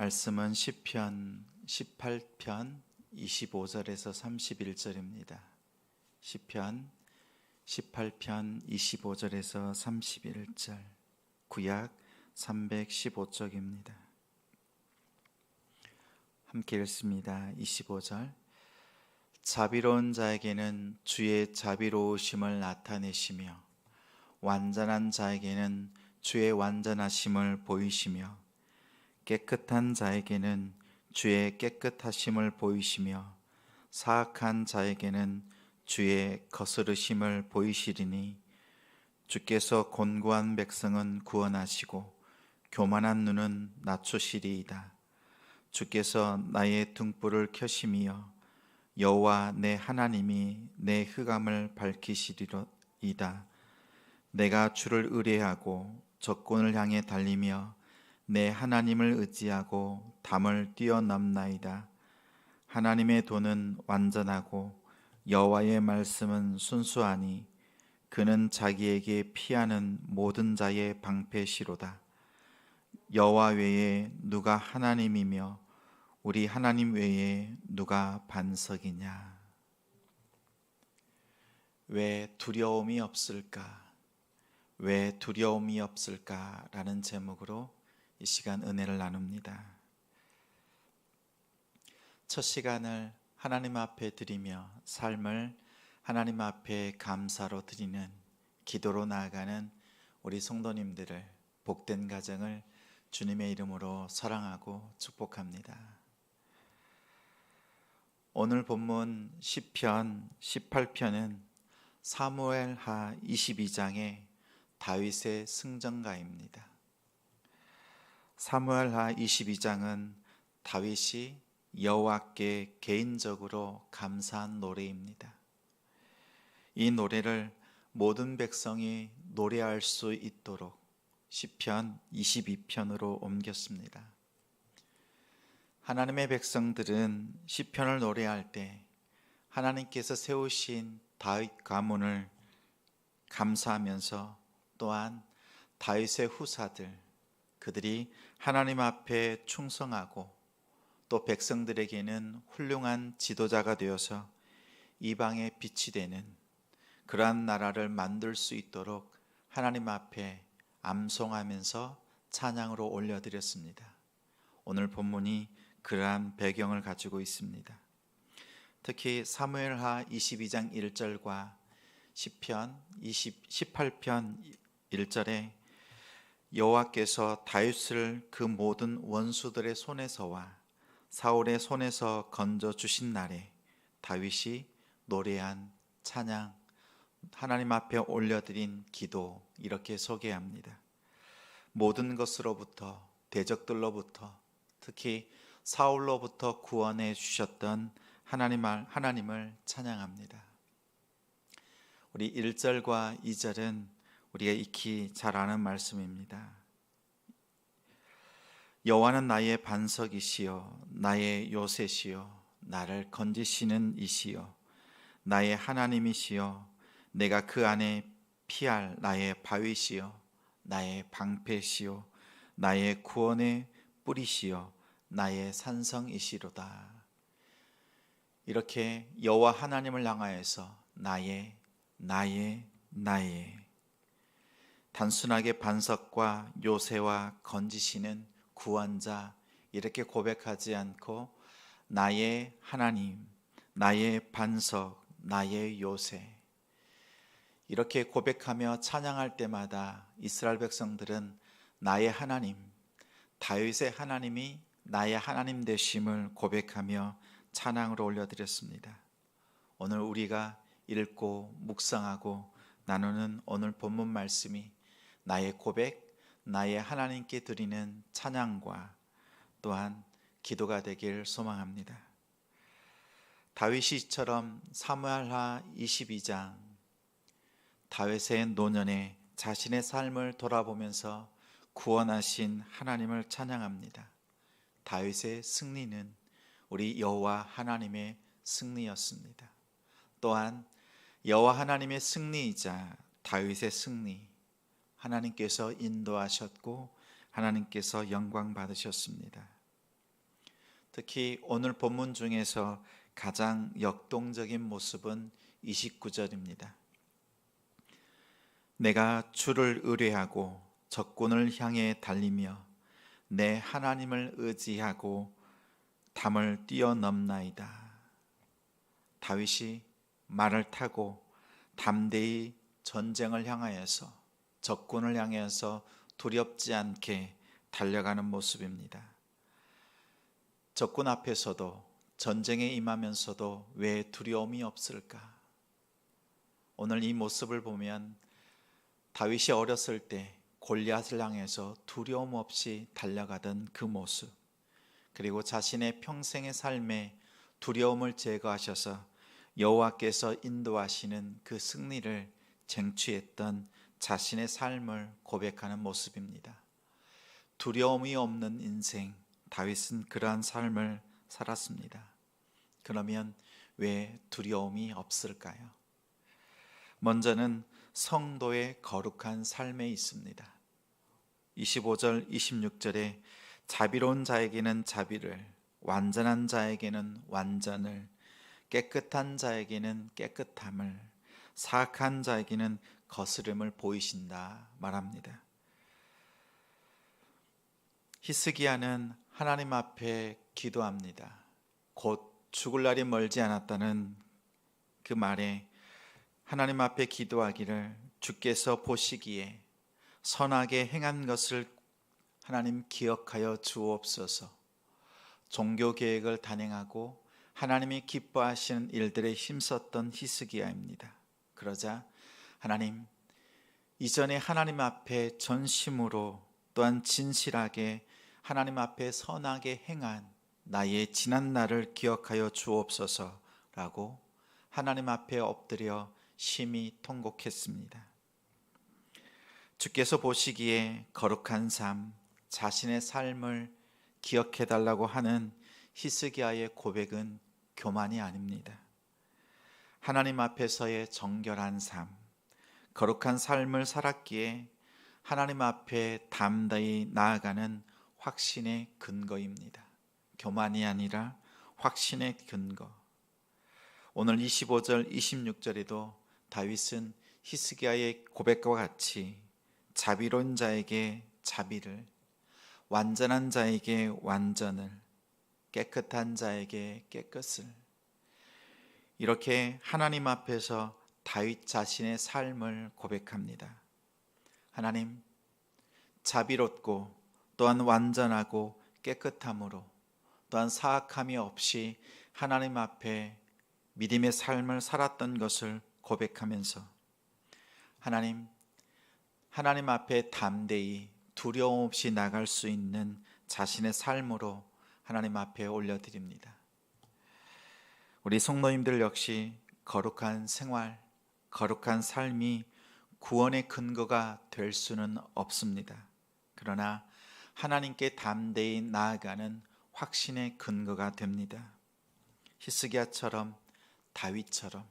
말씀은 시편 18편 25절에서 31절입니다. 시편 18편 25절에서 31절 구약 315쪽입니다. 함께 읽습니다. 25절 자비로운 자에게는 주의 자비로우심을 나타내시며 완전한 자에게는 주의 완전하심을 보이시며 깨끗한 자에게는 주의 깨끗하심을 보이시며 사악한 자에게는 주의 거스르심을 보이시리니 주께서 곤고한 백성은 구원하시고 교만한 눈은 낮추시리이다. 주께서 나의 등불을 켜심이여 여호와 내 하나님이 내 흑암을 밝히시리이다. 내가 주를 의뢰하고 적군을 향해 달리며 내 하나님을 의지하고 담을 뛰어넘나이다. 하나님의 도는 완전하고 여호와의 말씀은 순수하니 그는 자기에게 피하는 모든 자의 방패시로다. 여호와 외에 누가 하나님이며 우리 하나님 외에 누가 반석이냐? 왜 두려움이 없을까? 왜 두려움이 없을까? 라는 제목으로 이 시간 은혜를 나눕니다. 첫 시간을 하나님 앞에 드리며 삶을 하나님 앞에 감사로 드리는 기도로 나아가는 우리 성도님들을 복된 가정을 주님의 이름으로 사랑하고 축복합니다. 오늘 본문 10편 18편은 사무엘하 22장의 다윗의 승전가입니다. 사무엘하 22장은 다윗이 여호와께 개인적으로 감사한 노래입니다. 이 노래를 모든 백성이 노래할 수 있도록 시편 22편으로 옮겼습니다. 하나님의 백성들은 시편을 노래할 때 하나님께서 세우신 다윗 가문을 감사하면서 또한 다윗의 후사들 그들이 하나님 앞에 충성하고 또 백성들에게는 훌륭한 지도자가 되어서 이방의 빛이 되는 그러한 나라를 만들 수 있도록 하나님 앞에 암송하면서 찬양으로 올려드렸습니다. 오늘 본문이 그러한 배경을 가지고 있습니다. 특히 사무엘하 22장 1절과 10편 20, 18편 1절에 여호와께서 다윗을 그 모든 원수들의 손에서와 사울의 손에서 건져 주신 날에 다윗이 노래한 찬양 하나님 앞에 올려드린 기도 이렇게 소개합니다. 모든 것으로부터 대적들로부터 특히 사울로부터 구원해 주셨던 하나님 하나님을 찬양합니다. 우리 1절과 2절은 우리가 익히 잘 아는 말씀입니다. 여호와는 나의 반석이시요 나의 요새시요 나를 건지시는 이시요 나의 하나님이시요 내가 그 안에 피할 나의 바위시요 나의 방패시요 나의 구원의 뿌리시요 나의 산성이시로다 이렇게 여호와 하나님을 향하여서 나의 나의 나의 단순하게 반석과 요새와 건지시는 구원자 이렇게 고백하지 않고 나의 하나님, 나의 반석, 나의 요새 이렇게 고백하며 찬양할 때마다 이스라엘 백성들은 나의 하나님, 다윗의 하나님이 나의 하나님 되심을 고백하며 찬양으로 올려드렸습니다. 오늘 우리가 읽고 묵상하고 나누는 오늘 본문 말씀이 나의 고백, 나의 하나님께 드리는 찬양과 또한 기도가 되길 소망합니다. 다윗이처럼 사무엘하 22장 다윗의 노년에 자신의 삶을 돌아보면서 구원하신 하나님을 찬양합니다. 다윗의 승리는 우리 여호와 하나님의 승리였습니다. 또한 여호와 하나님의 승리이자 다윗의 승리 하나님께서 인도하셨고 하나님께서 영광 받으셨습니다. 특히 오늘 본문 중에서 가장 역동적인 모습은 29절입니다. 내가 주를 의뢰하고 적군을 향해 달리며 내 하나님을 의지하고 담을 뛰어넘나이다. 다윗이 말을 타고 담대히 전쟁을 향하여서 적군을 향해서 두렵지 않게 달려가는 모습입니다. 적군 앞에서도 전쟁에 임하면서도 왜 두려움이 없을까? 오늘 이 모습을 보면 다윗이 어렸을 때 골리앗을 향해서 두려움 없이 달려가던 그 모습, 그리고 자신의 평생의 삶에 두려움을 제거하셔서 여호와께서 인도하시는 그 승리를 쟁취했던 자신의 삶을 고백하는 모습입니다. 두려움이 없는 인생, 다윗은 그러한 삶을 살았습니다. 그러면 왜 두려움이 없을까요? 먼저는 성도의 거룩한 삶에 있습니다. 25절, 26절에 자비로운 자에게는 자비를, 완전한 자에게는 완전을, 깨끗한 자에게는 깨끗함을, 사악한 자에게는 거스름을 보이신다 말합니다. 히스기야는 하나님 앞에 기도합니다. 곧 죽을 날이 멀지 않았다는 그 말에 하나님 앞에 기도하기를 주께서 보시기에 선하게 행한 것을 하나님 기억하여 주옵소서. 종교 계획을 단행하고 하나님이 기뻐하시는 일들에 힘썼던 히스기야입니다. 그러자 하나님 이전에 하나님 앞에 전심으로 또한 진실하게 하나님 앞에 선하게 행한 나의 지난 날을 기억하여 주옵소서라고 하나님 앞에 엎드려 심히 통곡했습니다. 주께서 보시기에 거룩한 삶, 자신의 삶을 기억해 달라고 하는 히스기야의 고백은 교만이 아닙니다. 하나님 앞에서의 정결한 삶, 거룩한 삶을 살았기에 하나님 앞에 담대히 나아가는 확신의 근거입니다. 교만이 아니라 확신의 근거. 오늘 25절, 26절에도 다윗은 히스기야의 고백과 같이 자비로운 자에게 자비를, 완전한 자에게 완전을, 깨끗한 자에게 깨끗을 이렇게 하나님 앞에서 다윗 자신의 삶을 고백합니다. 하나님, 자비롭고 또한 완전하고 깨끗함으로 또한 사악함이 없이 하나님 앞에 믿음의 삶을 살았던 것을 고백하면서 하나님, 하나님 앞에 담대히 두려움 없이 나갈 수 있는 자신의 삶으로 하나님 앞에 올려드립니다. 우리 성도님들 역시 거룩한 생활, 거룩한 삶이 구원의 근거가 될 수는 없습니다. 그러나 하나님께 담대히 나아가는 확신의 근거가 됩니다. 히스기야처럼 다윗처럼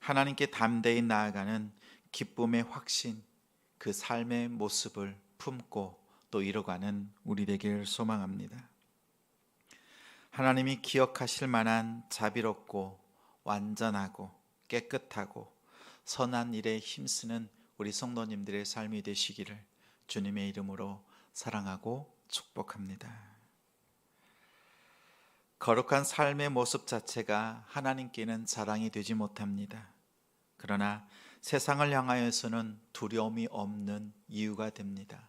하나님께 담대히 나아가는 기쁨의 확신, 그 삶의 모습을 품고 또 이뤄가는 우리 되길 소망합니다. 하나님이 기억하실 만한 자비롭고 완전하고 깨끗하고 선한 일에 힘쓰는 우리 성도님들의 삶이 되시기를 주님의 이름으로 사랑하고 축복합니다. 거룩한 삶의 모습 자체가 하나님께는 자랑이 되지 못합니다. 그러나 세상을 향하여서는 두려움이 없는 이유가 됩니다.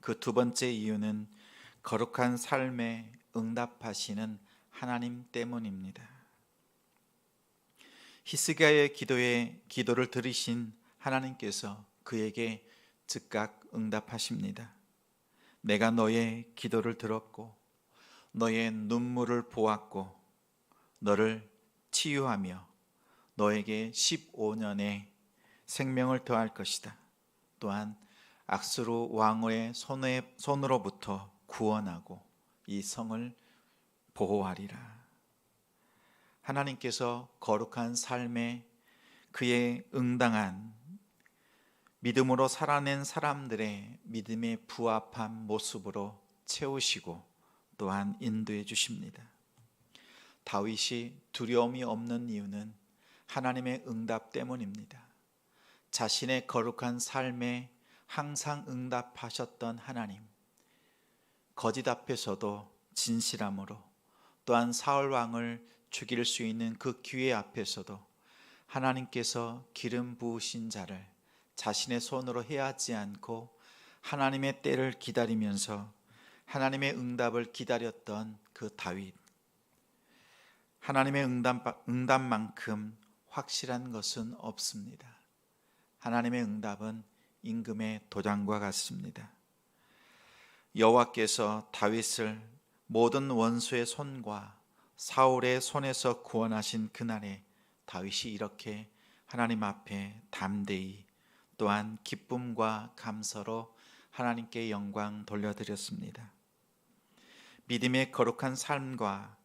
그 두 번째 이유는 거룩한 삶에 응답하시는 하나님 때문입니다. 히스기야의 기도에 기도를 들으신 하나님께서 그에게 즉각 응답하십니다. 내가 너의 기도를 들었고 너의 눈물을 보았고 너를 치유하며 너에게 15년의 생명을 더할 것이다. 또한 악스루 왕의 손에, 손으로부터 구원하고 이 성을 보호하리라. 하나님께서 거룩한 삶에 그의 응당한 믿음으로 살아낸 사람들의 믿음의 부합한 모습으로 채우시고 또한 인도해 주십니다. 다윗이 두려움이 없는 이유는 하나님의 응답 때문입니다. 자신의 거룩한 삶에 항상 응답하셨던 하나님, 거짓 앞에서도 진실함으로 또한 사울 왕을 죽일 수 있는 그 기회 앞에서도 하나님께서 기름 부으신 자를 자신의 손으로 해하지 않고 하나님의 때를 기다리면서 하나님의 응답을 기다렸던 그 다윗. 하나님의 응답, 응답만큼 확실한 것은 없습니다. 하나님의 응답은 임금의 도장과 같습니다. 여호와께서 다윗을 모든 원수의 손과 사울의 손에서 구원하신 그날에 다윗이 이렇게 하나님 앞에 담대히 또한 기쁨과 감사로 하나님께 영광 돌려드렸습니다. 믿음의 거룩한 삶과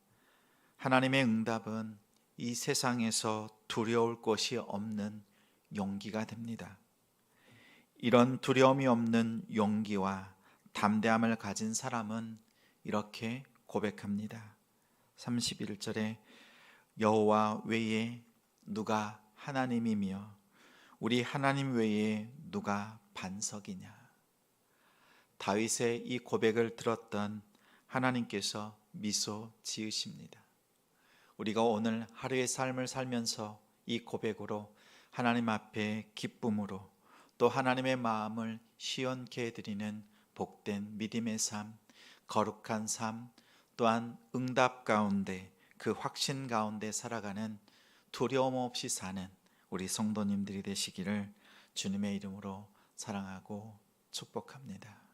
하나님의 응답은 이 세상에서 두려울 것이 없는 용기가 됩니다. 이런 두려움이 없는 용기와 담대함을 가진 사람은 이렇게 고백합니다. 31절에 여호와 외에 누가 하나님이며 우리 하나님 외에 누가 반석이냐. 다윗의 이 고백을 들었던 하나님께서 미소 지으십니다. 우리가 오늘 하루의 삶을 살면서 이 고백으로 하나님 앞에 기쁨으로 또 하나님의 마음을 시원케 해드리는 복된 믿음의 삶, 거룩한 삶, 또한 응답 가운데 그 확신 가운데 살아가는 두려움 없이 사는 우리 성도님들이 되시기를 주님의 이름으로 사랑하고 축복합니다.